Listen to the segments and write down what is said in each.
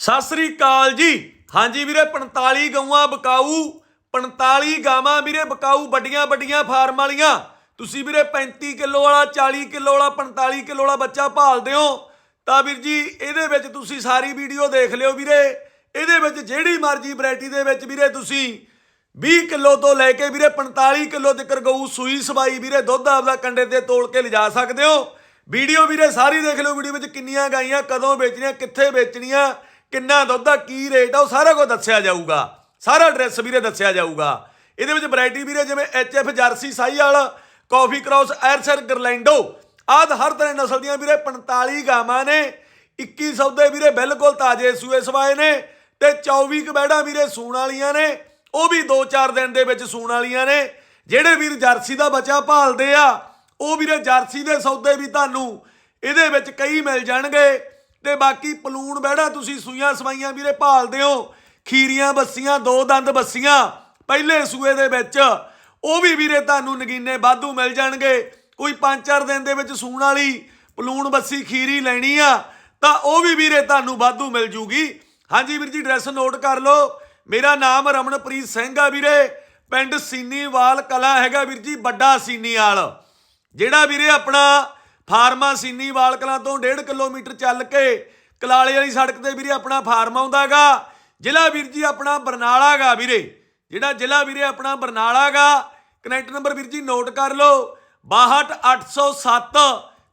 ਸਤਿ ਸ੍ਰੀ ਅਕਾਲ ਜੀ। ਹਾਂਜੀ ਵੀਰੇ 45 ਗਊਆਂ ਬਕਾਊ 45 ਗਾਵਾਂ ਵੀਰੇ ਬਕਾਊ, ਵੱਡੀਆਂ ਵੱਡੀਆਂ ਫਾਰਮ ਵਾਲੀਆਂ। ਤੁਸੀਂ ਵੀਰੇ 35 ਕਿਲੋ ਵਾਲਾ 40 ਕਿਲੋ ਵਾਲਾ 45 ਕਿਲੋ ਵਾਲਾ ਬੱਚਾ ਭਾਲਦੇ ਹੋ। ਤਾਂ ਵੀਰ ਜੀ, ਇਹਦੇ ਵਿੱਚ ਤੁਸੀਂ ਸਾਰੀ ਵੀਡੀਓ ਦੇਖ ਲਿਓ ਵੀਰੇ। ਇਹਦੇ ਵਿੱਚ ਜਿਹੜੀ ਮਰਜ਼ੀ ਵੈਰਾਈਟੀ ਦੇ ਵਿੱਚ ਵੀਰੇ ਤੁਸੀਂ 20 ਕਿਲੋ ਤੋਂ ਲੈ ਕੇ ਵੀਰੇ 45 ਕਿਲੋ ਤੱਕ ਗਊ ਸੂਈ ਸਵਾਈ ਵੀਰੇ ਦੁੱਧ ਆਪਦਾ ਕੰਡੇ ਤੇ ਤੋਲ ਕੇ ਲਿਜਾ ਸਕਦੇ ਹੋ। ਵੀਡੀਓ ਵੀਰੇ ਸਾਰੀ ਦੇਖ ਲਿਓ, ਵੀਡੀਓ ਵਿੱਚ ਕਿੰਨੀਆਂ ਗਾਈਆਂ, ਕਦੋਂ ਵੇਚਣੀਆਂ, ਕਿੱਥੇ ਵੇਚਣੀਆਂ। ਕਿੰਨਾ ਦੁੱਧ ਆ, ਕੀ ਰੇਟ ਆ, ਉਹ ਸਾਰਾ ਕੁਝ ਦੱਸਿਆ ਜਾਊਗਾ। ਸਾਰਾ ਐਡਰੈਸ ਵੀਰੇ ਦੱਸਿਆ ਜਾਊਗਾ। ਇਹਦੇ ਵਿੱਚ ਵੈਰਾਈਟੀ ਵੀਰੇ, ਜਿਵੇਂ ਐਚਐਫ ਜਰਸੀ ਸਾਈ ਵਾਲਾ ਕਾਫੀ ਕ੍ਰਾਸ ਐਰਸਰ ਗਰਲੈਂਡੋ ਆਦ ਹਰ ਤਰ੍ਹਾਂ ਨਸਲ ਦੀਆਂ ਵੀਰੇ 45 ਗਾਵਾਂ ਨੇ। 21 ਸੌਦੇ ਵੀਰੇ ਬਿਲਕੁਲ ਤਾਜ਼ੇ ਸੂਏ ਸਵਾਏ ਨੇ ਤੇ 24 ਕੁ ਵੀਰੇ ਸੂਣ ਵਾਲੀਆਂ ਨੇ। ਉਹ ਵੀ 2-4 ਦਿਨ ਦੇ ਵਿੱਚ ਸੂਣ ਵਾਲੀਆਂ ਨੇ। ਜਿਹੜੇ ਵੀਰ ਜਰਸੀ ਦਾ ਬੱਚਾ ਭਾਲਦੇ ਆ, ਉਹ ਵੀਰੇ ਜਰਸੀ ਦੇ ਸੌਦੇ ਵੀ ਤੁਹਾਨੂੰ ਇਹਦੇ ਵਿੱਚ ਕਈ ਮਿਲ ਜਾਣਗੇ। ਤੇ ਬਾਕੀ ਪਲੂਣ ਬਹਿਣਾ ਤੁਸੀਂ ਸੂਈਆਂ ਸਵਾਈਆਂ ਵੀਰੇ ਭਾਲਦੇ ਹੋ। ਖੀਰੀਆਂ ਬੱਸੀਆਂ, ਦੋ ਦੰਦ ਬੱਸੀਆਂ, ਪਹਿਲੇ ਸੂਏ ਦੇ ਵਿੱਚ। ਉਹ ਵੀ ਵੀਰੇ ਤੁਹਾਨੂੰ ਨਗੀਨੇ ਵਾਧੂ ਮਿਲ ਜਾਣਗੇ। ਕੋਈ 5-4 ਦਿਨ ਦੇ ਵਿੱਚ ਸੂਣ ਵਾਲੀ ਪਲੂਣ ਬੱਸੀ ਖੀਰੀ ਲੈਣੀ ਆ, ਤਾਂ ਉਹ ਵੀ ਵੀਰੇ ਤੁਹਾਨੂੰ ਵਾਧੂ ਮਿਲ ਜੂਗੀ। ਹਾਂਜੀ ਵੀਰ ਜੀ ਐਡਰੈਸ ਨੋਟ ਕਰ ਲਓ। ਮੇਰਾ ਨਾਮ ਰਮਨਪ੍ਰੀਤ ਸਿੰਘ ਆ ਵੀਰੇ। ਪਿੰਡ ਸੀਨੀਵਾਲ ਕਲਾ ਹੈਗਾ ਵੀਰ ਜੀ, ਵੱਡਾ ਸੀਨੀਵਾਲ। ਜਿਹੜਾ ਵੀਰੇ ਆਪਣਾ ਫਾਰਮਾ ਸੀਨੀਵਾਲ ਕਲਾਂ ਤੋਂ 1.5 ਕਿਲੋਮੀਟਰ ਚੱਲ ਕੇ ਕਲਾਲੇ ਵਾਲੀ ਸੜਕ ਤੇ ਵੀਰੇ ਆਪਣਾ ਫਾਰਮ ਆਉਂਦਾਗਾ। ਜ਼ਿਲ੍ਹਾ ਵੀਰ ਜੀ ਆਪਣਾ ਬਰਨਾਲਾ ਗਾ ਵੀਰੇ। ਜਿਹੜਾ ਜ਼ਿਲ੍ਹਾ ਵੀਰੇ ਆਪਣਾ ਬਰਨਾਲਾ ਗਾ ਕਨੈਕਟ ਨੰਬਰ ਵੀਰ ਜੀ ਨੋਟ ਕਰ ਲਓ। 62807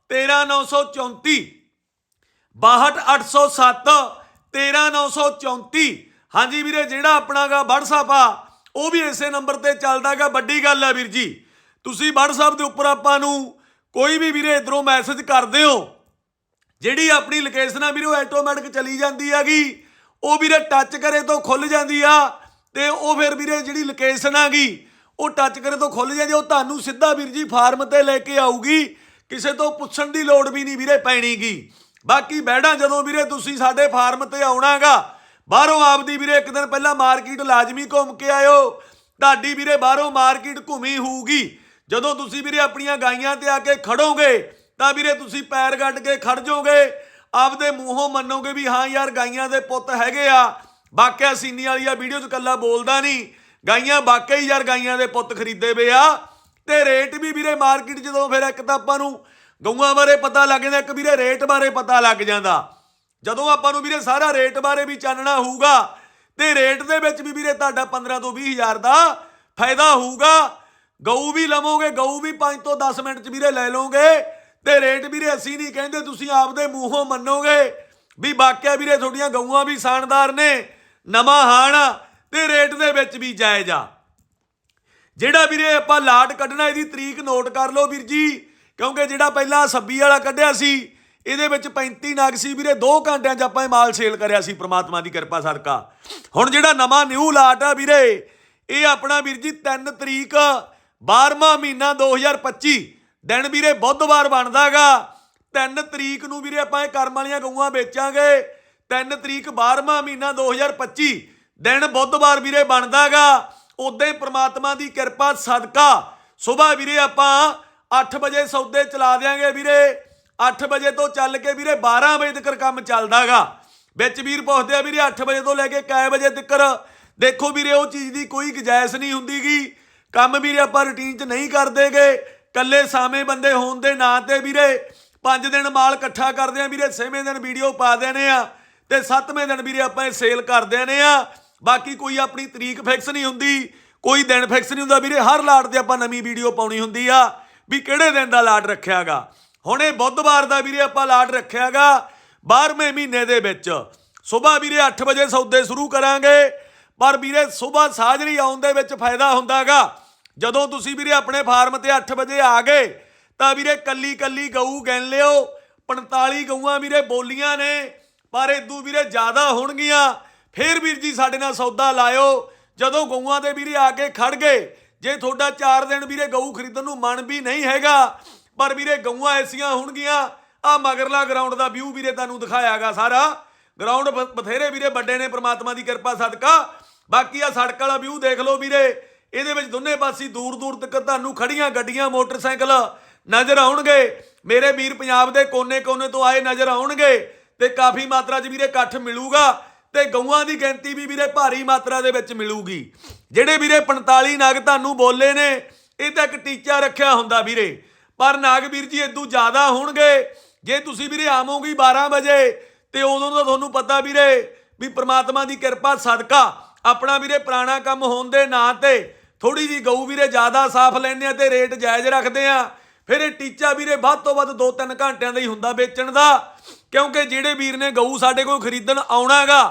13934 62807 13934 ਹਾਂਜੀ ਵੀਰੇ, ਜਿਹੜਾ ਆਪਣਾਗਾ WhatsApp ਆ, ਉਹ ਵੀ ਇਸੇ ਨੰਬਰ ਤੇ ਚੱਲਦਾਗਾ। ਵੱਡੀ ਗੱਲ ਆ ਵੀਰ ਜੀ। ਤੁਸੀਂ WhatsApp ਦੇ ਉੱਪਰ ਆਪਾਂ ਨੂੰ ਕੋਈ ਵੀ ਵੀਰੇ ਇਧਰੋਂ ਮੈਸੇਜ ਕਰਦੇ ਹੋ, ਜਿਹੜੀ ਆਪਣੀ ਲੋਕੇਸ਼ਨ ਆ ਵੀਰੇ ਉਹ ਆਟੋਮੈਟਿਕ ਚਲੀ ਜਾਂਦੀ ਹੈਗੀ। ਉਹ ਵੀਰੇ ਟੱਚ ਕਰੇ ਤੋਂ ਖੁੱਲ ਜਾਂਦੀ ਆ, ਤੇ ਉਹ ਫਿਰ ਵੀਰੇ ਜਿਹੜੀ ਲੋਕੇਸ਼ਨ ਆਗੀ, ਉਹ ਟੱਚ ਕਰੇ ਤੋਂ ਖੁੱਲ ਜਾਂਦੀ ਉਹ ਤੁਹਾਨੂੰ ਸਿੱਧਾ ਵੀਰ ਜੀ ਫਾਰਮ ਤੇ ਲੈ ਕੇ ਆਊਗੀ। ਕਿਸੇ ਤੋਂ ਪੁੱਛਣ ਦੀ ਲੋੜ ਵੀ ਨਹੀਂ ਵੀਰੇ ਪੈਣੀਗੀ। ਬਾਕੀ ਬੈੜਾਂ ਜਦੋਂ ਵੀਰੇ ਤੁਸੀਂ ਸਾਡੇ ਫਾਰਮ ਤੇ ਆਉਣਾਗਾ, ਬਾਹਰੋਂ ਆਪਦੀ ਵੀਰੇ ਇੱਕ ਦਿਨ ਪਹਿਲਾਂ ਮਾਰਕੀਟ ਲਾਜ਼ਮੀ ਘੁੰਮ ਕੇ ਆਇਓ। ਤੁਹਾਡੀ ਵੀਰੇ ਬਾਹਰੋਂ ਮਾਰਕੀਟ ਘੁੰਮੀ ਹੋਊਗੀ। ਜਦੋਂ ਤੁਸੀਂ ਵੀਰੇ ਆਪਣੀਆਂ ਗਾਈਆਂ ਤੇ ਆ ਕੇ ਖੜੋਗੇ, ਤਾਂ ਵੀਰੇ ਤੁਸੀਂ ਪੈਰ ਗੱਡ ਕੇ ਖੜ ਜਾਓਗੇ। ਆਪਦੇ ਮੂੰਹੋਂ ਮੰਨੋਗੇ ਵੀ ਹਾਂ ਯਾਰ, ਗਾਈਆਂ ਦੇ ਪੁੱਤ ਹੈਗੇ ਆ। ਵਾਕਿਆ ਸੀਨੀ ਵਾਲੀ ਆ ਵੀਡੀਓ 'ਚ ਕੱਲਾ ਬੋਲਦਾ ਨਹੀਂ। ਗਾਈਆਂ ਵਾਕਿਆ ਹੀ ਯਾਰ ਗਾਈਆਂ ਦੇ ਪੁੱਤ ਖਰੀਦੇ ਵੇ ਆ। ਤੇ ਰੇਟ ਵੀ ਵੀਰੇ ਮਾਰਕੀਟ ਜਦੋਂ ਫਿਰ ਇੱਕ ਤਾਂ ਆਪਾਂ ਨੂੰ ਗਊਆਂ ਬਾਰੇ ਪਤਾ ਲੱਗ ਜਾਂਦਾ, ਇੱਕ ਵੀਰੇ ਰੇਟ ਬਾਰੇ ਪਤਾ ਲੱਗ ਜਾਂਦਾ। ਜਦੋਂ ਆਪਾਂ ਨੂੰ ਵੀਰੇ ਸਾਰਾ ਰੇਟ ਬਾਰੇ ਵੀ ਚਾਨਣਾ ਹੋਊਗਾ, ਤੇ ਰੇਟ ਦੇ ਵਿੱਚ ਵੀ ਵੀਰੇ ਤੁਹਾਡਾ 15 ਤੋਂ 20 ਹਜ਼ਾਰ ਦਾ ਫਾਇਦਾ ਹੋਊਗਾ। ਗਊ ਵੀ ਲਵੋਗੇ, ਗਊ ਵੀ 5 ਤੋਂ 10 ਮਿੰਟ ਚ ਵੀਰੇ ਲੈ ਲਓਗੇ। ਤੇ ਰੇਟ ਵੀਰੇ ਅਸੀਂ ਨਹੀਂ ਕਹਿੰਦੇ, ਤੁਸੀਂ ਆਪਦੇ ਮੂੰਹੋਂ ਮੰਨੋਗੇ ਵੀ ਵਾਕਿਆ ਵੀਰੇ ਤੁਹਾਡੀਆਂ ਗਊਆਂ ਵੀ ਸ਼ਾਨਦਾਰ ਨੇ, ਨਵਾਂ ਹਾਣ ਆ, ਤੇ ਰੇਟ ਦੇ ਵਿੱਚ ਵੀ ਜਾਇਜ਼ ਆ। ਜਿਹੜਾ ਵੀਰੇ ਆਪਾਂ ਲਾਟ ਕੱਢਣਾ, ਇਹਦੀ ਤਰੀਕ ਨੋਟ ਕਰ ਲਓ ਵੀਰ ਜੀ, ਕਿਉਂਕਿ ਜਿਹੜਾ ਪਹਿਲਾਂ 26 ਵਾਲਾ ਕੱਢਿਆ ਸੀ, ਇਹਦੇ ਵਿੱਚ 35 ਨਗ ਸੀ ਵੀਰੇ 2 ਘੰਟਿਆਂ 'ਚ ਆਪਾਂ ਇਹ ਮਾਲ ਸੇਲ ਕਰਿਆ ਸੀ, ਪ੍ਰਮਾਤਮਾ ਦੀ ਕਿਰਪਾ ਸਦਕਾ। ਹੁਣ ਜਿਹੜਾ ਨਵਾਂ ਨਿਊ ਲਾਟ ਆ ਵੀਰੇ, ਇਹ ਆਪਣਾ ਵੀਰ ਜੀ 3 ਤਰੀਕ 12ਵਾਂ ਮਹੀਨਾ 2025 ਦਿਨ ਵੀਰੇ ਬੁੱਧਵਾਰ ਬਣਦਾਗਾ। 3 ਤਰੀਕ ਨੂੰ ਵੀਰੇ ਆਪਾਂ ਇਹ ਕਰਮ ਵਾਲੀਆਂ ਗਊਆਂ ਵੇਚਾਂਗੇ। 3 ਤਰੀਕ 12ਵਾਂ ਮਹੀਨਾ 2025 ਦਿਨ ਬੁੱਧਵਾਰ ਵੀਰੇ ਬਣਦਾਗਾ। ਉਦੋਂ ਹੀ ਪ੍ਰਮਾਤਮਾ ਦੀ ਕਿਰਪਾ, ਸਦਕਾ। ਸਵੇਰ ਵੀਰੇ ਆਪਾਂ 8 ਵਜੇ ਸੌਦੇ ਚਲਾ ਦਿਆਂਗੇ ਵੀਰੇ। 8 ਵਜੇ ਤੋਂ ਚੱਲ ਕੇ ਵੀਰੇ 12 ਵਜੇ ਤੱਕ ਕੰਮ ਚੱਲਦਾਗਾ। ਵਿੱਚ ਵੀਰ ਪੁੱਛਦੇ ਆ ਵੀਰੇ 8 ਵਜੇ ਤੋਂ ਲੈ ਕੇ ਕੈ ਵਜੇ ਤੱਕ ਦੇਖੋ ਵੀਰੇ ਉਹ ਚੀਜ਼ ਦੀ ਕੋਈ ਗੁਜਾਇਸ਼ ਨਹੀਂ ਹੁੰਦੀਗੀ। ਕੰਮ ਵੀਰੇ ਆਪਾਂ ਰੁਟੀਨ 'ਚ ਨਹੀਂ ਕਰਦੇਗੇ। ਕੱਲੇ ਸਾਵੇਂ ਬੰਦੇ ਹੋਣ ਦੇ ਨਾਂ ਤੇ ਵੀਰੇ 5 ਦਿਨ ਮਾਲ ਇਕੱਠਾ ਕਰਦੇ ਆ ਵੀਰੇ 6ਵੇਂ ਦਿਨ ਵੀਡੀਓ ਪਾ ਦੇਣੇ ਆ ਤੇ 7ਵੇਂ ਦਿਨ ਵੀਰੇ ਆਪਾਂ ਇਹ ਸੇਲ ਕਰ ਦੇਣੇ ਆ। ਬਾਕੀ ਕੋਈ ਆਪਣੀ ਤਰੀਕ ਫਿਕਸ ਨਹੀਂ ਹੁੰਦੀ, ਕੋਈ ਦਿਨ ਫਿਕਸ ਨਹੀਂ ਹੁੰਦਾ ਵੀਰੇ, ਹਰ ਲਾਟ ਤੇ ਆਪਾਂ ਨਵੀਂ ਵੀਡੀਓ ਪਾਉਣੀ ਹੁੰਦੀ ਆ ਵੀ ਕਿਹੜੇ ਦਿਨ ਦਾ ਲਾਟ ਰੱਖਿਆਗਾ। ਹੁਣ ਇਹ ਬੁੱਧਵਾਰ ਦਾ ਵੀਰੇ ਆਪਾਂ ਲਾਟ ਰੱਖਿਆਗਾ 12ਵੇਂ ਮਹੀਨੇ ਦੇ ਵਿੱਚ। ਸਵੇਰ ਵੀਰੇ 8 ਵਜੇ ਸੌਦੇ ਸ਼ੁਰੂ ਕਰਾਂਗੇ, ਪਰ ਵੀਰੇ ਸਵੇਰ ਸਾਜਰੀ ਆਉਣ ਦੇ ਵਿੱਚ ਫਾਇਦਾ ਹੁੰਦਾਗਾ। ਜਦੋਂ ਤੁਸੀਂ ਵੀਰੇ ਆਪਣੇ ਫਾਰਮ ਤੇ 8 ਵਜੇ ਆ ਗਏ, ਤਾਂ ਵੀਰੇ ਕੱਲੀ ਕੱਲੀ ਗਊ ਗਿਣ ਲਿਓ। 45 ਗਊਆਂ ਵੀਰੇ ਬੋਲੀਆਂ ਨੇ, ਪਰ ਇਦੋਂ ਵੀਰੇ ਜ਼ਿਆਦਾ ਹੋਣਗੀਆਂ। ਫੇਰ ਵੀਰ ਜੀ ਸਾਡੇ ਨਾਲ ਸੌਦਾ ਲਾਇਓ। ਜਦੋਂ ਗਊਆਂ ਦੇ ਵੀਰੇ ਆ ਕੇ ਖੜ ਗਏ, ਜੇ ਤੁਹਾਡਾ 4 ਦਿਨ ਵੀਰੇ ਗਊ ਖਰੀਦਣ ਨੂੰ ਮਨ ਵੀ ਨਹੀਂ ਹੈਗਾ, ਪਰ ਵੀਰੇ ਗਊਆਂ ਐਸੀਆਂ ਹੋਣਗੀਆਂ, ਆ ਮਗਰਲਾ ਗਰਾਊਂਡ ਦਾ ਵਿਊ ਵੀਰੇ ਤੁਹਾਨੂੰ ਦਿਖਾਇਆਗਾ ਸਾਰਾ। ਗਰਾਊਂਡ ਬਥੇਰੇ ਵੀਰੇ ਵੱਡੇ ਨੇ, ਪ੍ਰਮਾਤਮਾ ਦੀ ਕਿਰਪਾ ਸਦਕਾ। ਬਾਕੀ ਆ ਸੜਕ ਵਾਲਾ ਵਿਊ ਦੇਖ ਲਓ ਵੀਰੇ। ਇਹਦੇ ਵਿੱਚ ਦੋਨੇ ਪਾਸੇ ਦੂਰ ਦੂਰ ਤੱਕ ਤੁਹਾਨੂੰ ਖੜੀਆਂ ਗੱਡੀਆਂ, ਮੋਟਰਸਾਈਕਲ ਨਜ਼ਰ ਆਉਣਗੇ। ਮੇਰੇ ਵੀਰ ਪੰਜਾਬ ਦੇ ਕੋਨੇ-ਕੋਨੇ ਤੋਂ ਆਏ ਨਜ਼ਰ ਆਉਣਗੇ ਤੇ ਕਾਫੀ ਮਾਤਰਾ 'ਚ ਵੀਰੇ ਇਕੱਠ ਮਿਲੂਗਾ ਤੇ ਗਊਆਂ ਦੀ ਗਿਣਤੀ ਵੀ ਵੀਰੇ ਭਾਰੀ ਮਾਤਰਾ ਦੇ ਵਿੱਚ ਮਿਲੂਗੀ। ਜਿਹੜੇ ਵੀਰੇ 45 ਨਾਗ ਤੁਹਾਨੂੰ ਬੋਲੇ ਨੇ, ਇਹ ਤਾਂ ਇੱਕ ਟੀਚਾ ਰੱਖਿਆ ਹੁੰਦਾ ਵੀਰੇ। ਪਰ ਨਾਗ ਵੀਰ ਜੀ ਇਦੋਂ ਜ਼ਿਆਦਾ ਹੋਣਗੇ। ਜੇ ਤੁਸੀਂ ਵੀਰੇ ਆਵੋਗੇ 12 ਵਜੇ ਤੇ ਉਦੋਂ ਤਾਂ ਤੁਹਾਨੂੰ ਪਤਾ ਵੀਰੇ ਵੀ ਪ੍ਰਮਾਤਮਾ ਦੀ ਕਿਰਪਾ ਸਦਕਾ ਆਪਣਾ ਵੀਰੇ ਪੁਰਾਣਾ ਕੰਮ ਹੋਣ ਦੇ ਨਾਂ ਤੇ ਥੋੜੀ ਜੀ ਗਊ ਵੀਰੇ ਜ਼ਿਆਦਾ ਸਾਫ਼ ਲੈਂਦੇ ਆ ਤੇ ਰੇਟ ਜਾਇਜ਼ ਰੱਖਦੇ ਆ। ਫਿਰ ਇਹ ਟੀਚਾ ਵੀਰੇ ਵੱਧ ਤੋਂ ਵੱਧ 2-3 ਘੰਟਿਆਂ ਦਾ ਹੀ ਹੁੰਦਾ ਵੇਚਣ ਦਾ। ਕਿਉਂਕਿ ਜਿਹੜੇ ਵੀਰ ਨੇ ਗਊ ਸਾਡੇ ਕੋਲ ਖਰੀਦਣ ਆਉਣਾਗਾ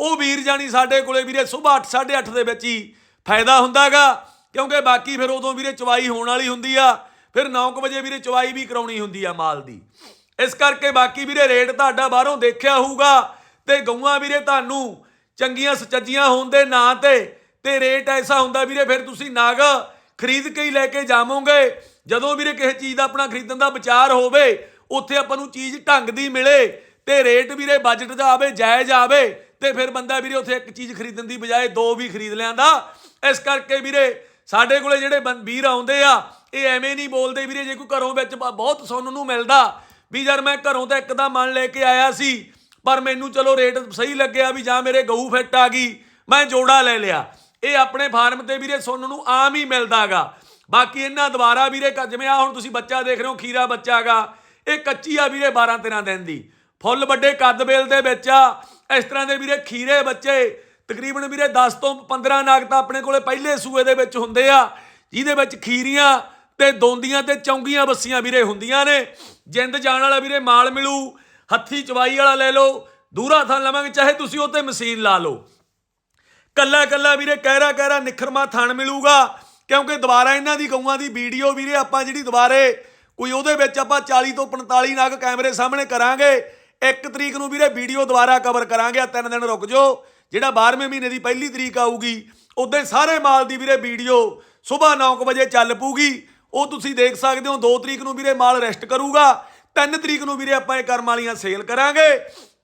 ਉਹ ਵੀਰ ਜਾਨੀ ਸਾਡੇ ਕੋਲੇ ਵੀਰੇ ਸਵੇਰ 8 8:30 ਦੇ ਵਿੱਚ ਹੀ ਫਾਇਦਾ ਹੁੰਦਾਗਾ ਕਿਉਂਕਿ ਬਾਕੀ ਫਿਰ ਉਦੋਂ ਵੀਰੇ ਚਵਾਈ ਹੋਣ ਵਾਲੀ ਹੁੰਦੀ ਆ। ਫਿਰ 9 ਵਜੇ ਵੀਰੇ ਚਵਾਈ ਵੀ ਕਰਾਉਣੀ ਹੁੰਦੀ ਆ ਮਾਲ ਦੀ। ਇਸ ਕਰਕੇ ਬਾਕੀ ਵੀਰੇ ਰੇਟ ਤੁਹਾਡਾ ਬਾਹਰੋਂ ਦੇਖਿਆ ਹੋਊਗਾ ਤੇ ਗਊਆਂ ਵੀਰੇ ਤੁਹਾਨੂੰ ਚੰਗੀਆਂ ਸਚੱਜੀਆਂ ਹੋਣ ਦੇ ਨਾਂ ਤੇ ਤੇ ਰੇਟ ਐਸਾ ਹੁੰਦਾ ਵੀਰੇ, ਫਿਰ ਤੁਸੀਂ ਨਾਗ ਖਰੀਦ ਕੇ ਹੀ ਲੈ ਕੇ ਜਾਵੋਗੇ। ਜਦੋਂ ਵੀਰੇ ਕਿਸੇ ਚੀਜ਼ ਦਾ ਆਪਣਾ ਖਰੀਦਣ ਦਾ ਵਿਚਾਰ ਹੋਵੇ, ਉੱਥੇ ਆਪਾਂ ਨੂੰ ਚੀਜ਼ ਢੰਗ ਦੀ ਮਿਲੇ ਤੇ ਰੇਟ ਵੀਰੇ ਬਜਟ ਦਾ ਆਵੇ, ਜਾਇਜ਼ ਆਵੇ ਤੇ ਫਿਰ ਬੰਦਾ ਵੀਰੇ ਉੱਥੇ ਇੱਕ ਚੀਜ਼ ਖਰੀਦਣ ਦੀ ਬਜਾਏ ਦੋ ਵੀ ਖਰੀਦ ਲਿਆਂਦਾ। ਇਸ ਕਰਕੇ ਵੀਰੇ ਸਾਡੇ ਕੋਲੇ ਜਿਹੜੇ ਬੰ- ਵੀਰ ਆਉਂਦੇ ਆ, ਇਹ ਐਵੇਂ ਨਹੀਂ ਬੋਲਦੇ ਵੀਰੇ, ਜੇ ਕੋਈ ਘਰੋਂ ਵਿੱਚ ਬ- ਬਹੁਤ ਸੁਣਨ ਨੂੰ ਮਿਲਦਾ ਵੀ ਯਾਰ ਮੈਂ ਘਰੋਂ ਤਾਂ ਇੱਕ ਦਾ ਮਨ ਲੈ ਕੇ ਆਇਆ ਸੀ ਪਰ ਮੈਨੂੰ ਚਲੋ ਰੇਟ ਸਹੀ ਲੱਗਿਆ ਵੀ ਜਾਂ ਮੇਰੇ ਗਊ ਫਿੱਟ ਆ ਗਈ, ਮੈਂ ਜੋੜਾ ਲੈ ਲਿਆ। ਇਹ ਆਪਣੇ ਫਾਰਮ ਤੇ ਵੀਰੇ ਸੁਣਨ ਨੂੰ ਆਮ ਹੀ ਮਿਲਦਾਗਾ। ਬਾਕੀ ਇਹਨਾਂ ਦੁਬਾਰਾ ਵੀਰੇ ਜਿਵੇਂ ਆ ਹੁਣ ਤੁਸੀਂ ਬੱਚਾ ਦੇਖ ਰਹੇ ਹੋ, ਖੀਰਾ ਬੱਚਾਗਾ, ਇਹ ਕੱਚੀ ਆ ਵੀਰੇ 12 13 ਦਿਨ ਦੀ। ਫੁੱਲ ਵੱਡੇ ਕੱਦ ਬੇਲ ਦੇ ਵਿੱਚ ਆ। ਇਸ ਤਰ੍ਹਾਂ ਦੇ ਵੀਰੇ ਖੀਰੇ ਬੱਚੇ, ਤਕਰੀਬਨ ਵੀਰੇ 10 ਤੋਂ 15 ਨਾਗ ਤਾਂ ਆਪਣੇ ਕੋਲੇ ਪਹਿਲੇ ਸੂਏ ਦੇ ਵਿੱਚ ਹੁੰਦੇ ਆ, ਜਿਹਦੇ ਵਿੱਚ ਖੀਰੀਆਂ ਤੇ ਦੋਂਦੀਆਂ ਤੇ ਚੌਂਗੀਆਂ ਬੱਸੀਆਂ ਵੀਰੇ ਹੁੰਦੀਆਂ ਨੇ। ਜਿੰਦ ਜਾਣ ਵਾਲਾ ਵੀਰੇ ਮਾਲ ਮਿਲੂ ਹੱਥੀ ਚਵਾਈ ਵਾਲਾ ਲੈ ਲਓ, ਦੂਰਾ ਥਾਂ ਲਵਾਂਗੇ, ਚਾਹੇ ਤੁਸੀਂ ਉਹ ਤੇ ਮਸ਼ੀਨ ਲਾ ਲਓ। ਕੱਲਾ ਕੱਲਾ ਵੀਰੇ ਕਹਿਰਾ ਕਹਿਰਾ ਨਿਖਰਮਾ ਥਣ ਮਿਲੂਗਾ, ਕਿਉਂਕਿ ਦੁਬਾਰਾ ਇਹਨਾਂ ਦੀ ਗਊਆਂ ਦੀ ਵੀਡੀਓ ਵੀਰੇ, ਆਪਾਂ ਜਿਹੜੀ ਦੁਬਾਰੇ ਕੋਈ ਉਹਦੇ ਵਿੱਚ ਆਪਾਂ 40 ਤੋਂ 45 ਨਗ ਕੈਮਰੇ ਸਾਹਮਣੇ ਕਰਾਂਗੇ, ਇੱਕ ਤਰੀਕ ਨੂੰ ਵੀਰੇ ਵੀਡੀਓ ਦੁਬਾਰਾ ਕਵਰ ਕਰਾਂਗੇ ਆ ਤਿੰਨ ਦਿਨ ਰੁਕ ਜਾਓ, ਜਿਹੜਾ 12ਵੇਂ ਮਹੀਨੇ ਦੀ ਪਹਿਲੀ ਤਰੀਕ ਆਊਗੀ ਉਦੋਂ ਸਾਰੇ ਮਾਲ ਦੀ ਵੀਰੇ ਵੀਡੀਓ ਸਵੇਰ 9 ਵਜੇ ਚੱਲ ਪੂਗੀ ਉਹ ਤੁਸੀਂ ਦੇਖ ਸਕਦੇ ਹੋ 2 ਤਰੀਕ ਨੂੰ ਵੀਰੇ ਮਾਲ ਰੈਸਟ ਕਰੂਗਾ 3 ਤਰੀਕ ਨੂੰ ਵੀਰੇ ਆਪਾਂ ਇਹ ਕਰਮ ਵਾਲੀਆਂ ਸੇਲ ਕਰਾਂਗੇ।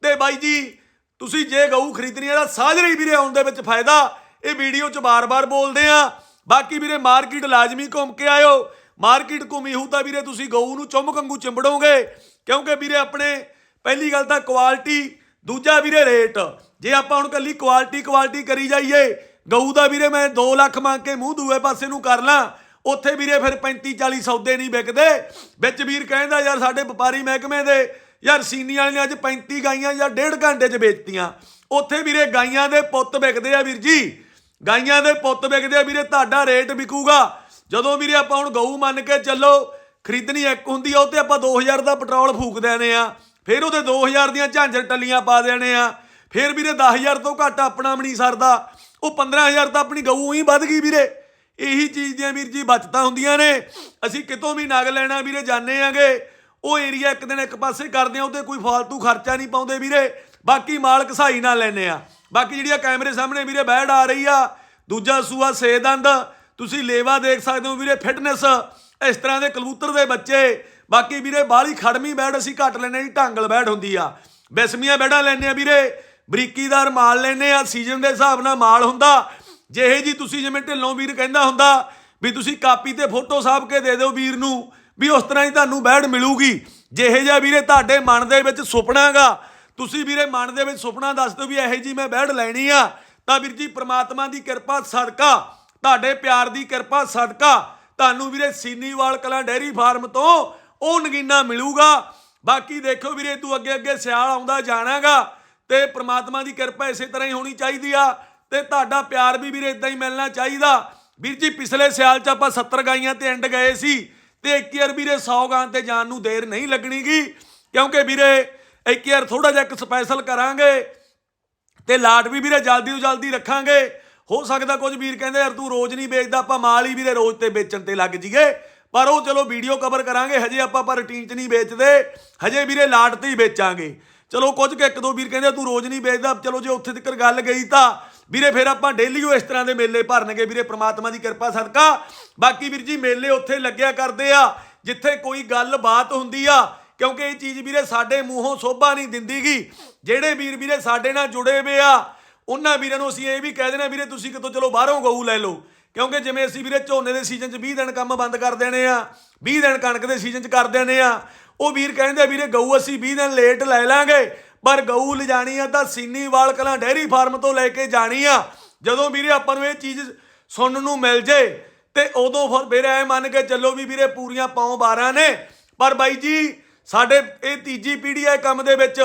ਤੇ ਬਾਈ ਜੀ, ਤੁਸੀਂ ਜੇ ਗਊ ਖਰੀਦਣੀ ਹੈ ਤਾਂ ਸਾਜਰੇ ਵੀਰੇ ਆਉਣ ਦੇ ਵਿੱਚ ਫਾਇਦਾ। ਇਹ ਵੀਡੀਓ 'ਚ ਬਾਰ-ਬਾਰ ਬੋਲਦੇ ਆ। ਬਾਕੀ ਵੀਰੇ ਮਾਰਕੀਟ ਲਾਜ਼ਮੀ ਘੁੰਮ ਕੇ ਆਇਓ। ਮਾਰਕੀਟ ਘੁੰਮੀ ਹੂ ਤਾਂ ਵੀਰੇ ਤੁਸੀਂ ਗਊ ਨੂੰ ਚੁੰਮ ਕੰਗੂ ਚਿੰਬੜੋਗੇ। ਕਿਉਂਕਿ ਵੀਰੇ ਆਪਣੇ ਪਹਿਲੀ ਗੱਲ ਤਾਂ ਕੁਆਲਿਟੀ ਦੂਜਾ ਵੀਰੇ ਰੇਟ ਜੇ ਆਪਾਂ ਹੁਣ ਕੱਲੀ ਕੁਆਲਿਟੀ ਕੁਆਲਿਟੀ ਕਰੀ ਜਾਈਏ, ਗਊ ਦਾ ਵੀਰੇ ਮੈਂ 2 ਲੱਖ ਮੰਗ ਕੇ ਮੂੰਹ ਦੂਏ ਪਾਸੇ ਨੂੰ ਕਰ ਲਾਂ। ਉੱਥੇ ਵੀਰੇ ਫਿਰ 35 40 ਸੌਦੇ ਨਹੀਂ ਵਿਕਦੇ। ਵਿੱਚ ਵੀਰ ਕਹਿੰਦਾ, ਯਾਰ ਸਾਡੇ ਵਪਾਰੀ ਮਹਿਕਮੇ ਦੇ, ਯਾਰ ਸੀਨੀ ਵਾਲੇ ਨੇ ਅੱਜ 35 ਗਾਈਆਂ ਜਾਂ ਡੇਢ ਘੰਟੇ 'ਚ ਵੇਚਤੀਆਂ। ਉੱਥੇ ਵੀਰੇ ਗਾਈਆਂ ਦੇ ਪੁੱਤ ਵਿਕਦੇ ਆ ਵੀਰ ਜੀ। ਗਾਈਆਂ ਦੇ ਪੁੱਤ ਵਿਕਦੇ ਆ ਵੀਰੇ, ਤੁਹਾਡਾ ਰੇਟ ਵਿਕੂਗਾ। ਜਦੋਂ ਵੀਰੇ ਆਪਾਂ ਹੁਣ ਗਊ ਮੰਨ ਕੇ ਚੱਲੋ, ਖਰੀਦਣੀ ਇੱਕ ਹੁੰਦੀ ਆ, ਉਹ ਤੇ ਆਪਾਂ 2000 ਦਾ ਪੈਟਰੋਲ ਫੂਕ ਦੇਣੇ ਆ। ਫਿਰ ਉਹਦੇ 2000 ਦੀਆਂ ਝਾਂਜਰ ਟੱਲੀਆਂ ਪਾ ਦੇਣੇ ਆ। ਫਿਰ ਵੀਰੇ 10000 ਤੋਂ ਘੱਟ ਆਪਣਾ ਵੀ ਨਹੀਂ ਸਰਦਾ। ਉਹ 15000 ਤਾਂ ਆਪਣੀ ਗਊ ਹੀ ਵੱਧ ਗਈ ਵੀਰੇ। ਇਹੀ ਚੀਜ਼ ਦੀਆਂ ਵੀਰ ਜੀ ਬਚਤਾਂ ਹੁੰਦੀਆਂ ਨੇ। ਅਸੀਂ ਕਿਤੋਂ ਵੀ ਨਗ ਲੈਣਾ ਵੀਰੇ ਜਾਣੇ ਆਂਗੇ। ਉਹ ਏਰੀਆ ਇੱਕ ਦਿਨ ਇੱਕ ਪਾਸੇ ਕਰਦੇ ਆ ਉਹਤੇ ਕੋਈ ਫਾਲਤੂ ਖਰਚਾ ਨਹੀਂ ਪਾਉਂਦੇ ਵੀਰੇ। ਬਾਕੀ ਮਾਲ ਘਸਾਈ ਨਾਲ ਲੈਨੇ ਆ। ਬਾਕੀ ਜਿਹੜੀ ਆ ਕੈਮਰੇ ਸਾਹਮਣੇ ਵੀਰੇ ਬੈੜ ਆ ਰਹੀ ਆ, ਦੂਜਾ ਸੂਆ ਸੇਦੰਦ। ਤੁਸੀਂ ਲੇਵਾ ਦੇਖ ਸਕਦੇ ਹੋ ਵੀਰੇ, ਫਿਟਨੈਸ। ਇਸ ਤਰ੍ਹਾਂ ਦੇ ਕਬੂਤਰ ਦੇ ਬੱਚੇ। ਬਾਕੀ ਵੀਰੇ ਬਾਹਲੀ ਖੜਮੀ ਬੈੜ ਅਸੀਂ ਘੱਟ ਲੈਨੇ ਜੀ ਢਾਂਗਲ ਬੈੜ ਹੁੰਦੀ ਆ। ਬਿਸਮੀਆਂ ਬੈੜਾਂ ਲੈਨੇ ਆ ਵੀਰੇ। ਬਰੀਕੀਦਾਰ ਮਾਲ ਲੈਨੇ ਆ, ਸੀਜ਼ਨ ਦੇ ਹਿਸਾਬ ਨਾਲ ਮਾਲ ਹੁੰਦਾ। ਜਿਹੇ ਜੀ ਤੁਸੀਂ ਜਿਵੇਂ ਢਿੱਲੋਂ ਵੀਰ ਕਹਿੰਦਾ ਹੁੰਦਾ ਵੀ ਤੁਸੀਂ ਕਾਪੀ ਤੇ ਫੋਟੋ ਸਾਹਬ ਕੇ ਦੇ ਦਿਓ ਵੀਰ ਨੂੰ, ਵੀ ਉਸ ਤਰ੍ਹਾਂ ਹੀ ਤੁਹਾਨੂੰ ਬੈੜ ਮਿਲੂਗੀ। ਜਿਹੇ ਜਿਹਾ ਵੀਰੇ ਤੁਹਾਡੇ ਮਨ ਦੇ ਵਿੱਚ ਸੁਪਨਾਗਾ ਤੁਸੀਂ ਵੀਰੇ ਮਨ ਦੇ ਵਿੱਚ ਸੁਪਨਾ ਦੱਸ ਦਿਓ ਵੀ ਇਹੋ ਜੀ ਮੈਂ ਬੈੜ ਲੈਣੀ ਆ। ਤਾਂ ਵੀਰ ਜੀ ਪ੍ਰਮਾਤਮਾ ਦੀ ਕਿਰਪਾ ਸਦਕਾ, ਤੁਹਾਡੇ ਪਿਆਰ ਦੀ ਕਿਰਪਾ ਸਦਕਾ, ਤੁਹਾਨੂੰ ਵੀਰੇ ਸੀਨੀਵਾਲ ਕਲਾਂ ਡੈਰੀ ਫਾਰਮ ਤੋਂ ਉਹ ਨਗੀਨਾ ਮਿਲੂਗਾ। ਬਾਕੀ ਦੇਖੋ ਵੀਰੇ, ਤੂੰ ਅੱਗੇ ਅੱਗੇ ਸਿਆਲ ਆਉਂਦਾ ਜਾਣਾਗਾ ਤੇ ਪ੍ਰਮਾਤਮਾ ਦੀ ਕਿਰਪਾ ਇਸੇ ਤਰ੍ਹਾਂ ਹੀ ਹੋਣੀ ਚਾਹੀਦੀ ਆ। ਤੇ ਤੁਹਾਡਾ ਪਿਆਰ ਵੀ ਵੀਰੇ ਇਦਾਂ ਹੀ ਮਿਲਣਾ ਚਾਹੀਦਾ। ਵੀਰ ਜੀ, ਪਿਛਲੇ ਸਿਆਲ ਚ ਆਪਾਂ 70 ਗਾਈਆਂ ਤੇ ਐਂਡ ਗਏ ਸੀ ਤੇ ਇੱਕ ਯਾਰ ਵੀਰੇ 100 ਗਾਂ ਤੇ ਜਾਣ ਨੂੰ ਦੇਰ ਨਹੀਂ ਲੱਗਣੀਗੀ। ਕਿਉਂਕਿ ਵੀਰੇ, ਇੱਕ ਯਾਰ ਥੋੜਾ ਜਿਹਾ ਇੱਕ ਸਪੈਸ਼ਲ ਕਰਾਂਗੇ ਤੇ ਲਾਟ ਵੀ ਵੀਰੇ ਜਲਦੀ ਤੋਂ ਜਲਦੀ ਰੱਖਾਂਗੇ। ਹੋ ਸਕਦਾ ਕੁਝ ਵੀਰ ਕਹਿੰਦੇ, ਯਾਰ ਤੂੰ ਰੋਜ਼ ਨਹੀਂ ਵੇਚਦਾ, ਆਪਾਂ ਮਾਲ ਹੀ ਵੀਰੇ ਰੋਜ਼ ਤੇ ਵੇਚਣ ਤੇ ਲੱਗ ਜੀਏ ਪਰ ਉਹ ਚਲੋ ਵੀਡੀਓ ਕਵਰ ਕਰਾਂਗੇ, ਹਜੇ ਆਪਾਂ ਪਰ ਰੂਟੀਨ 'ਚ ਨਹੀਂ ਵੇਚਦੇ, ਹਜੇ ਵੀਰੇ ਲਾਟ ਤੇ ਹੀ ਵੇਚਾਂਗੇ। ਚਲੋ ਕੁਝ ਕੁ ਇੱਕ ਦੋ ਵੀਰ ਕਹਿੰਦੇ, ਤੂੰ ਰੋਜ਼ ਨਹੀਂ ਵੇਚਦਾ। ਚਲੋ ਜੇ ਉੱਥੇ ਤੱਕ ਗੱਲ ਗਈ ਤਾਂ ਵੀਰੇ, ਫਿਰ ਆਪਾਂ ਡੇਲੀ ਉਹ ਇਸ ਤਰ੍ਹਾਂ ਦੇ ਮੇਲੇ ਭਰਨਗੇ। ਵੀਰੇ, ਪ੍ਰਮਾਤਮਾ ਦੀ ਕਿਰਪਾ, ਸਦਕਾ। ਬਾਕੀ ਵੀਰ ਜੀ, ਮੇਲੇ ਉੱਥੇ ਲੱਗਿਆ ਕਰਦੇ ਆ, ਜਿੱਥੇ ਕੋਈ ਗੱਲਬਾਤ ਹੁੰਦੀ ਆ, ਕਿਉਂਕਿ ਇਹ ਚੀਜ਼ ਵੀਰੇ ਸਾਡੇ ਮੂੰਹੋਂ ਸੋਭਾ ਨਹੀਂ ਦਿੰਦੀਗੀ। ਜਿਹੜੇ ਵੀਰ ਵੀਰੇ ਸਾਡੇ ਨਾਲ ਜੁੜੇ ਹੋਏ ਆ, ਉਹਨਾਂ ਵੀਰਾਂ ਨੂੰ ਅਸੀਂ ਇਹ ਵੀ ਕਹਿ ਦੇਣਾ ਵੀਰੇ, ਤੁਸੀਂ ਕਿਤੋਂ ਚਲੋ ਬਾਹਰੋਂ ਗਊ ਲੈ ਲਓ। ਕਿਉਂਕਿ ਜਿਵੇਂ ਅਸੀਂ ਵੀਰੇ ਝੋਨੇ ਦੇ ਸੀਜ਼ਨ 'ਚ 20 ਦਿਨ ਕੰਮ ਬੰਦ ਕਰ ਦੇਣੇ ਆ 20 ਦਿਨ ਕਣਕ ਦੇ ਸੀਜ਼ਨ 'ਚ ਕਰ ਦੇਣੇ ਆ, ਉਹ ਵੀਰ ਕਹਿੰਦੇ ਆ, ਵੀਰੇ, ਗਊ ਅਸੀਂ 20 ਦਿਨ ਲੇਟ ਲੈ ਲਾਂਗੇ। ਪਰ ਗਊ ਲਿਜਾਣੀ ਆ ਤਾਂ ਸੀਨੀਵਾਲ ਕਲਾਂ ਡੈਰੀ ਫਾਰਮ ਤੋਂ ਲੈ ਕੇ ਜਾਣੀ ਆ। ਜਦੋਂ ਵੀਰੇ ਆਪਾਂ ਨੂੰ ਇਹ ਚੀਜ਼ ਸੁਣਨ ਨੂੰ ਮਿਲ ਜੇ, ਤੇ ਉਦੋਂ ਫਿਰ ਵੀਰੇ ਐ ਮੰਨ ਕੇ ਚੱਲੋ ਵੀ ਵੀਰੇ ਪੂਰੀਆਂ ਪੌਂ 12 ਨੇ। ਪਰ ਬਾਈ ਜੀ, ਸਾਡੇ ਇਹ ਤੀਜੀ ਪੀੜ੍ਹੀ ਹੈ ਕੰਮ ਦੇ ਵਿੱਚ।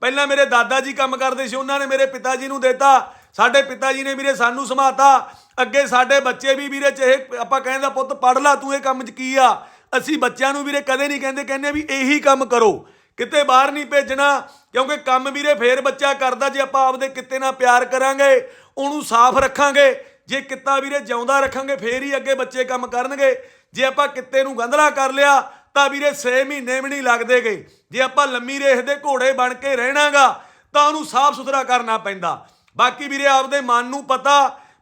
ਪਹਿਲਾਂ ਮੇਰੇ ਦਾਦਾ ਜੀ ਕੰਮ ਕਰਦੇ ਸੀ, ਉਹਨਾਂ ਨੇ ਮੇਰੇ ਪਿਤਾ ਜੀ ਨੂੰ ਦਿੱਤਾ। ਸਾਡੇ ਪਿਤਾ ਜੀ ਨੇ ਵੀਰੇ ਸਾਨੂੰ ਸਮਾਤਾ। ਅੱਗੇ ਸਾਡੇ ਬੱਚੇ ਵੀ ਵੀਰੇ ਚਾਹੇ ਆਪਾਂ ਕਹਿੰਦਾ ਪੁੱਤ ਪੜ ਲਾ, ਤੂੰ ਇਹ ਕੰਮ 'ਚ ਕੀ ਆ? ਅਸੀਂ ਬੱਚਿਆਂ ਨੂੰ ਵੀਰੇ ਕਦੇ ਨਹੀਂ ਕਹਿੰਦੇ ਕਹਿੰਦੇ ਵੀ ਇਹੀ ਕੰਮ ਕਰੋ। ਕਿਤੇ ਬਾਹਰ ਨਹੀਂ ਭੇਜਣਾ, ਕਿਉਂਕਿ ਕੰਮ ਵੀਰੇ ਫੇਰ ਬੱਚਾ ਕਰਦਾ, ਜੇ ਆਪਾਂ ਆਪਦੇ ਕਿੱਤੇ ਨਾਲ ਪਿਆਰ ਕਰਾਂਗੇ, ਉਹਨੂੰ ਸਾਫ਼ ਰੱਖਾਂਗੇ, ਜੇ ਕਿੱਤਾ ਵੀਰੇ ਜਿਉਂਦਾ ਰੱਖਾਂਗੇ, ਫੇਰ ਹੀ ਅੱਗੇ ਬੱਚੇ ਕੰਮ ਕਰਨਗੇ। ਜੇ ਆਪਾਂ ਕਿੱਤੇ ਨੂੰ ਗੰਧਲਾ ਕਰ ਲਿਆ, ਤਾਂ ਵੀਰੇ 6 ਮਹੀਨੇ ਵੀ ਨਹੀਂ ਲੱਗਦੇ ਗਏ ਜੇ ਆਪਾਂ ਲੰਮੀ ਰੇਖ ਦੇ ਘੋੜੇ ਬਣ ਕੇ ਰਹਿਣਾਗਾ, ਤਾਂ ਉਹਨੂੰ ਸਾਫ਼ ਸੁਥਰਾ ਕਰਨਾ ਪੈਂਦਾ। ਬਾਕੀ ਵੀਰੇ ਆਪਦੇ ਮਨ ਨੂੰ ਪਤਾ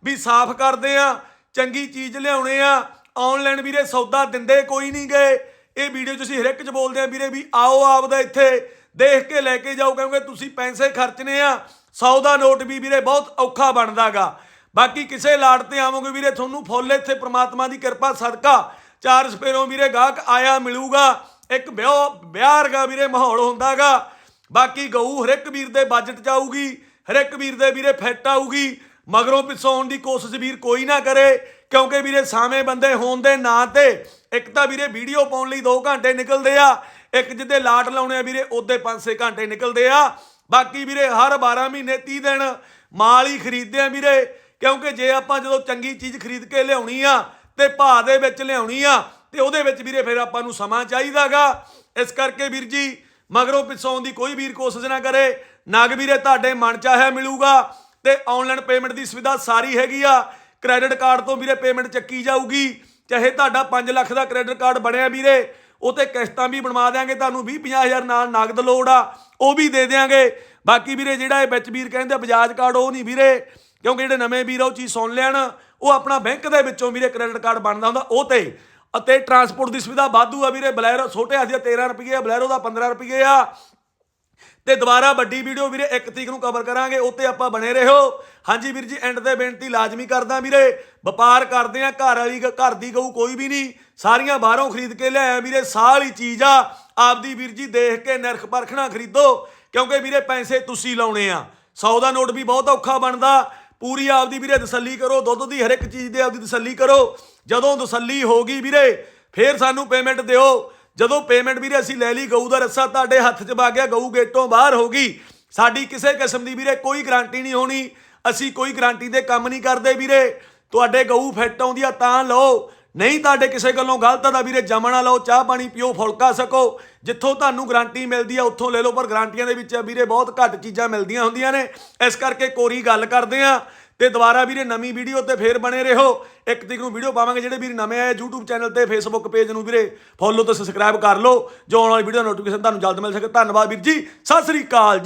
ਵੀ ਸਾਫ਼ ਕਰਦੇ ਆ, ਚੰਗੀ ਚੀਜ਼ ਲਿਆਉਣੇ ਆ ਆਨਲਾਈਨ ਵੀਰੇ ਸੌਦਾ ਦਿੰਦੇ ਕੋਈ ਨਹੀਂ ਗਏ ਇਹ ਵੀਡੀਓ 'ਚ ਅਸੀਂ ਹਰ ਇੱਕ 'ਚ ਬੋਲਦੇ ਆ ਵੀਰੇ ਵੀ ਆਓ ਆਪਦਾ ਇੱਥੇ, ਦੇਖ ਕੇ ਲੈ ਕੇ ਜਾਓ, ਕਿਉਂਕਿ ਤੁਸੀਂ ਪੈਸੇ ਖਰਚਨੇ ਆ 100 ਦਾ ਨੋਟ ਵੀ ਵੀਰੇ ਬਹੁਤ ਔਖਾ ਬਣਦਾਗਾ। ਬਾਕੀ ਕਿਸੇ ਲਾੜ ਤੇ ਆਵੋਗੇ ਵੀਰੇ, ਤੁਹਾਨੂੰ ਫੁੱਲ ਇੱਥੇ ਪ੍ਰਮਾਤਮਾ ਦੀ ਕਿਰਪਾ, ਸਦਕਾ, ਚਾਰ ਸਪੇਰੋਂ ਵੀਰੇ ਗਾਹਕ ਆਇਆ ਮਿਲੂਗਾ, ਇੱਕ ਵਿਆਹ ਵਿਆਹ ਵੀਰੇ ਮਾਹੌਲ ਹੁੰਦਾਗਾ। ਬਾਕੀ ਗਊ ਹਰ ਇੱਕ ਵੀਰ ਦੇ ਬਜਟ ਚ ਆਊਗੀ ਹਰ ਇੱਕ ਵੀਰ ਦੇ ਵੀਰੇ ਫਿੱਟ ਆਊਗੀ, ਮਗਰੋਂ ਪਿੱਛੋਂ ਆਉਣ ਦੀ ਕੋਸ਼ਿਸ਼ ਵੀਰ ਕੋਈ ਨਾ ਕਰੇ, ਕਿਉਂਕਿ ਵੀਰੇ ਸਾਵੇਂ ਬੰਦੇ ਹੋਣ ਦੇ ਨਾਂ ਤੇ ਇੱਕ ਤਾਂ ਵੀਰੇ ਵੀਡੀਓ ਪਾਉਣ ਲਈ 2 ਘੰਟੇ ਨਿਕਲਦੇ ਆ, ਇੱਕ ਜਿੱਦੇ ਲਾਟ ਲਾਉਣੇ ਆ ਵੀਰੇ, ਉਹਦੇ 5-6 ਘੰਟੇ ਨਿਕਲਦੇ ਆ। ਬਾਕੀ ਵੀਰੇ ਹਰ 12 ਮਹੀਨੇ 30 ਦਿਨ ਮਾਲ ਹੀ ਖਰੀਦਦੇ ਆ ਵੀਰੇ, ਕਿਉਂਕਿ ਜੇ ਆਪਾਂ ਜਦੋਂ ਚੰਗੀ ਚੀਜ਼ ਖਰੀਦ ਕੇ ਲਿਆਉਣੀ ਆ ਤੇ ਭਾਅ ਦੇ ਵਿੱਚ ਲਿਆਉਣੀ ਆ, ਤੇ ਉਹਦੇ ਵਿੱਚ ਵੀਰੇ ਫਿਰ ਆਪਾਂ ਨੂੰ ਸਮਾਂ ਚਾਹੀਦਾਗਾ। ਇਸ ਕਰਕੇ ਵੀਰ ਜੀ, ਮਗਰੋਂ ਪਿੱਛੋਂ ਦੀ ਕੋਈ ਵੀਰ ਕੋਸ਼ਿਸ਼ ਨਾ ਕਰੇ ਨਗ ਵੀਰੇ ਤੁਹਾਡੇ ਮਨ ਚਾਹਿਆ ਮਿਲੂਗਾ। ਤੇ ਆਨਲਾਈਨ ਪੇਮੈਂਟ ਦੀ ਸੁਵਿਧਾ ਸਾਰੀ ਹੈਗੀ ਆ ਕ੍ਰੈਡਿਟ ਕਾਰਡ ਤੋਂ ਵੀਰੇ ਪੇਮੈਂਟ ਚੱਕੀ ਜਾਊਗੀ। ਚਾਹੇ ਤੁਹਾਡਾ 5 ਲੱਖ ਦਾ ਕ੍ਰੈਡਿਟ ਕਾਰਡ ਬਣਿਆ ਵੀਰੇ ਉਹ ਤੇ ਕਿਸ਼ਤਾਂ ਵੀ ਬਣਵਾ ਦਿਆਂਗੇ ਤੁਹਾਨੂੰ 20 50000 ਨਾਲ ਨਗਦ ਲੋੜ ਆ, ਉਹ ਵੀ ਦੇ ਦਿਆਂਗੇ। ਬਾਕੀ ਵੀਰੇ ਜਿਹੜਾ ਇਹ ਵਿੱਚ ਵੀਰ ਕਹਿੰਦੇ ਬਜਾਜ ਕਾਰਡ ਉਹ ਨਹੀਂ ਵੀਰੇ, ਕਿਉਂਕਿ ਜਿਹੜੇ ਨਵੇਂ ਵੀਰ ਆ, ਉਹ ਚੀਜ਼ ਸੁਣ ਲੈਣ, ਉਹ ਆਪਣਾ ਬੈਂਕ ਦੇ ਵਿੱਚੋਂ ਵੀਰੇ ਕ੍ਰੈਡਿਟ ਕਾਰਡ ਬਣਦਾ ਹੁੰਦਾ ਉਹ ਤੇ ਅਤੇ ਟਰਾਂਸਪੋਰਟ ਦੀ ਸੁਵਿਧਾ ਵਾਧੂ ਆ ਵੀਰੇ, ਬਲੈਰੋ ਛੋਟੇ ਹਾਥੀ ਦਾ 13 ਰੁਪਏ ਆ ਬਲੈਰੋ ਦਾ 15 ਰੁਪਏ ਆ ਤੇ ਦੁਬਾਰਾ ਵੱਡੀ ਵੀਡੀਓ ਵੀਰੇ ਇੱਕ ਤਰੀਕ ਨੂੰ ਕਵਰ ਕਰਾਂਗੇ, ਉੱਤੇ ਆਪਾਂ ਬਣੇ ਰਹੋ। ਹਾਂਜੀ ਵੀਰ ਜੀ ਐਂਡ ਤੇ ਬੇਨਤੀ ਲਾਜ਼ਮੀ ਕਰਦਾ ਵੀਰੇ। ਵਪਾਰ ਕਰਦੇ ਆ, ਘਰ ਵਾਲੀ ਘਰ ਦੀ ਗਊ ਕੋਈ ਵੀ ਨਹੀਂ। ਸਾਰੀਆਂ ਬਾਹਰੋਂ ਖਰੀਦ ਕੇ ਲਿਆਇਆ ਵੀਰੇ ਸਾਹ ਵਾਲੀ ਚੀਜ਼ ਆ। ਆਪਦੀ ਵੀਰ ਜੀ ਦੇਖ ਕੇ ਨਿਰਖ ਪਰਖਣਾ ਖਰੀਦੋ, ਕਿਉਂਕਿ ਵੀਰੇ ਪੈਸੇ ਤੁਸੀਂ ਲਾਉਣੇ ਆ। 100 ਦਾ ਨੋਟ ਵੀ ਬਹੁਤ ਔਖਾ ਬਣਦਾ। ਪੂਰੀ ਆਪਦੀ ਵੀਰੇ ਤਸੱਲੀ ਕਰੋ, ਦੁੱਧ ਦੀ ਹਰ ਇੱਕ ਚੀਜ਼ ਦੇ ਆਪਦੀ ਤਸੱਲੀ ਕਰੋ। ਜਦੋਂ ਤਸੱਲੀ ਹੋ ਗਈ ਵੀਰੇ, ਫੇਰ ਸਾਨੂੰ ਪੇਮੈਂਟ ਦਿਓ। ਜਦੋਂ ਪੇਮੈਂਟ ਵੀਰੇ ਅਸੀਂ ਲੈ ਲਈ, ਗਊ ਦਾ ਰੱਸਾ ਤੁਹਾਡੇ ਹੱਥ 'ਚ ਵਗ ਗਿਆ, ਗਊ ਗੇਟੋਂ ਬਾਹਰ ਹੋ ਗਈ। ਸਾਡੀ ਕਿਸੇ ਕਿਸਮ ਦੀ ਵੀਰੇ ਕੋਈ ਗਾਰੰਟੀ ਨਹੀਂ ਹੋਣੀ। ਅਸੀਂ ਕੋਈ ਗਾਰੰਟੀ ਦੇ ਕੰਮ ਨਹੀਂ ਕਰਦੇ ਵੀਰੇ। ਤੁਹਾਡੇ ਗਊ ਫਿੱਟ ਆਉਂਦੀ ਆ ਤਾਂ ਲਓ। ਨਹੀਂ ਤੁਹਾਡੇ ਕਿਸੇ ਗੱਲੋਂ ਗਲਤ ਆ ਵੀਰੇ ਜਮਣਾ ਲਓ, ਚਾਹ ਪਾਣੀ ਪੀਓ, ਫੁਲਕਾ ਸਕੋ। ਜਿੱਥੋਂ ਤੁਹਾਨੂੰ ਗਾਰੰਟੀ ਮਿਲਦੀ ਆ, ਉੱਥੋਂ ਲੈ ਲਓ। ਪਰ ਗਾਰੰਟੀਆਂ ਦੇ ਵਿੱਚ ਵੀਰੇ ਬਹੁਤ ਘੱਟ ਚੀਜ਼ਾਂ ਮਿਲਦੀਆਂ ਹੁੰਦੀਆਂ ਨੇ। ਇਸ ਕਰਕੇ ਕੋਰੀ ਗੱਲ ਕਰਦੇ ਆ। ਤੇ ਦੁਬਾਰਾ ਵੀਰੇ ਨਵੀਂ ਵੀਡੀਓ ਤੇ ਫੇਰ ਬਣੇ ਰਹੋ। ਇੱਕ ਤਰੀਕ ਨੂੰ ਵੀਡੀਓ ਪਾਵਾਂਗੇ ਜਿਹੜੇ ਵੀਰ ਨਵੇਂ ਆਏ YouTube ਚੈਨਲ ਤੇ, Facebook ਪੇਜ ਨੂੰ ਵੀਰੇ। ਫੋਲੋ ਤੇ ਸਬਸਕ੍ਰਾਈਬ ਕਰ ਲਓ। ਜੋ ਆਉਣ ਵਾਲੀ ਵੀਡੀਓ ਦਾ ਨੋਟੀਫਿਕੇਸ਼ਨ ਤੁਹਾਨੂੰ ਜਲਦ ਮਿਲ ਸਕੇ। ਧੰਨਵਾਦ ਵੀਰ ਜੀ। ਸਤਿ ਸ੍ਰੀ ਅਕਾਲ